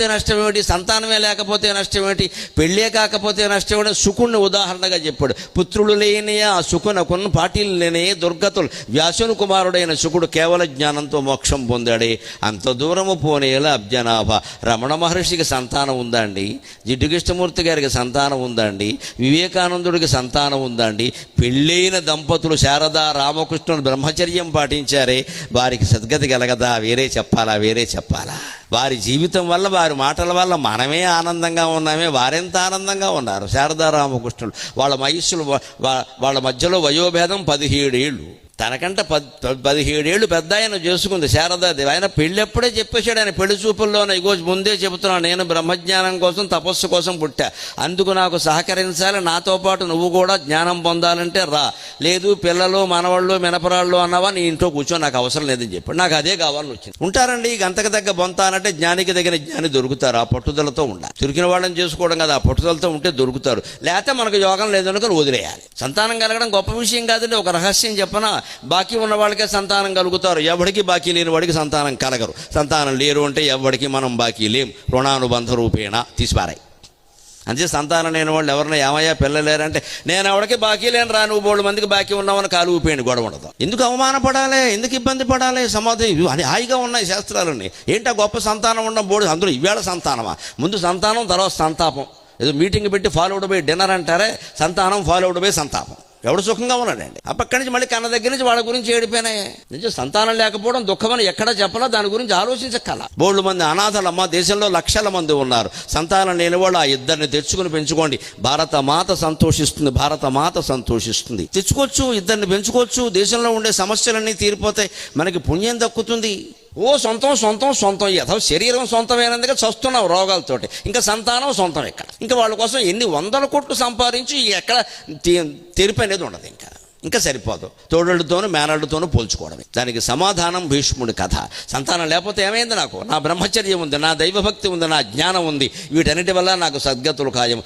నష్టం ఏమిటి? సంతానమే లేకపోతే నష్టం ఏమిటి? పెళ్ళే కాకపోతే నష్టం ఏమిటి? సుకుణ్ణి ఉదాహరణగా చెప్పాడు. పుత్రులు లేని ఆ శుకునకున్ పాటీలు లేని దుర్గతులు. వ్యాసుని కుమారుడైన శుకుడు కేవల జ్ఞానంతో మోక్షం పొందాడే. అంత దూరము పోనేలా అబ్జనాభ. రమణ మహర్షికి సంతానం ఉందండి. జిడ్డుకృష్ణమూర్తి జిడ్డు గారికి సంతానం ఉందండి. వివేకానందుడికి సంతానం ఉందండి. పెళ్ళైన దంపతులు శారద రామకృష్ణుడు బ్రహ్మచర్యం పాటించారే. వారికి సద్గతి కలగదా? వేరే చెప్పాలా? వేరే చెప్పాలా? వారి జీవితం వల్ల వారి మాటల వల్ల మనమే ఆనందంగా ఉన్నామే వారెంత ఆనందంగా ఉన్నారు. శారదారామకృష్ణులు వాళ్ళ వయస్సులు వాళ్ళ మధ్యలో వయోభేదం పదిహేడేళ్ళు తనకంటే పద్ పదిహేడేళ్ళు పెద్ద ఆయన చేసుకుంది శారదాదేవి ఆయన పెళ్ళెప్పుడే చెప్పేశాడు ఆయన పెళ్ళి చూపుల్లోనే ఇగో ముందే చెబుతున్నాను నేను బ్రహ్మజ్ఞానం కోసం తపస్సు కోసం పుట్టా. అందుకు నాకు సహకరించాలి నాతో పాటు నువ్వు కూడా జ్ఞానం పొందాలంటే రా. లేదు పిల్లలు మనవాళ్ళు మినపరాళ్ళు అన్నవా నీ ఇంట్లో కూర్చో నాకు అవసరం లేదని చెప్పాడు. నాకు అదే కావాలని వచ్చింది. ఉంటారండి ఈ గంతకు తగ్గ బొంతానంటే జ్ఞానికి తగిన జ్ఞాని దొరుకుతారు. ఆ పట్టుదలతో ఉండాలి. దొరికిన వాళ్ళని చేసుకోవడం కదా ఆ పట్టుదలతో ఉంటే దొరుకుతారు. లేకపోతే మనకు యోగం లేదనుకొని వదిలేయాలి. సంతానం కలగడం గొప్ప విషయం కాదండి. ఒక రహస్యం చెప్పనా? బాకీ ఉన్న వాళ్ళకే సంతానం కలుగుతారు. ఎవడికి బాకీ లేని వాడికి సంతానం కలగరు. సంతానం లేరు అంటే ఎవడికి మనం బాకీ లేం. రుణానుబంధ రూపేణ తీసిపారాయి. అంతే సంతానం లేని వాళ్ళు ఎవరైనా ఏమయ్యా పిల్లలేరంటే నేను ఎవడికి బాకీ లేని రా నువ్వు బోళ్ళు మందికి బాకీ ఉన్నామని కాలు ఊపేయండి గొడవ ఉండదు. ఎందుకు అవమానపడాలి ఎందుకు ఇబ్బంది పడాలి? సమాధి అని హాయిగా ఉన్నాయి శాస్త్రాలన్నీ. ఏంటా గొప్ప సంతానం ఉన్న బోర్డు అందులో ఇవేళ సంతానమా? ముందు సంతానం తర్వాత సంతాపం. ఏదో మీటింగ్ పెట్టి ఫాలో బై డిన్నర్ అంటారే సంతానం ఫాలో బై సంతాపం. ఎవడు సుఖంగా ఉన్నాడండి? అప్పటి నుంచి మళ్ళీ కన్న దగ్గర నుంచి వాళ్ళ గురించి ఏడిపోయినాయి నిజం సంతానం లేకపోవడం దుఃఖమని ఎక్కడ చెప్పలా దాని గురించి ఆలోచించక్కల బోళ్ళు మంది అనాథలమ్మ దేశంలో లక్షల మంది ఉన్నారు. సంతానం లేని వాళ్ళు ఆ ఇద్దరిని తెచ్చుకుని పెంచుకోండి. భారత మాత సంతోషిస్తుంది భారత మాత సంతోషిస్తుంది. తెచ్చుకోవచ్చు ఇద్దరిని పెంచుకోవచ్చు దేశంలో ఉండే సమస్యలన్నీ తీరిపోతాయి. మనకి పుణ్యం దక్కుతుంది. ఓ సొంతం సొంతం సొంతం. యథవ శరీరం సొంతమైనందుకే చస్తున్నావు రోగాలతోటి. ఇంకా సంతానం సొంతం ఇక్కడ. ఇంకా వాళ్ళ కోసం ఎన్ని వందల కోట్లు సంపాదించి ఎక్కడ తీ- తెరిపి అనేది ఉండదు ఇంకా. ఇంకా సరిపోదు. తోడళ్ళతోనూ మేనళ్ళతోనూ పోల్చుకోవడమే. దానికి సమాధానం భీష్ముడి కథ. సంతానం లేకపోతే ఏమైంది నాకు? నా బ్రహ్మచర్యం ఉంది నా దైవభక్తి ఉంది నా జ్ఞానం ఉంది. వీటన్నిటి వల్ల నాకు సద్గతులు ఖాయం.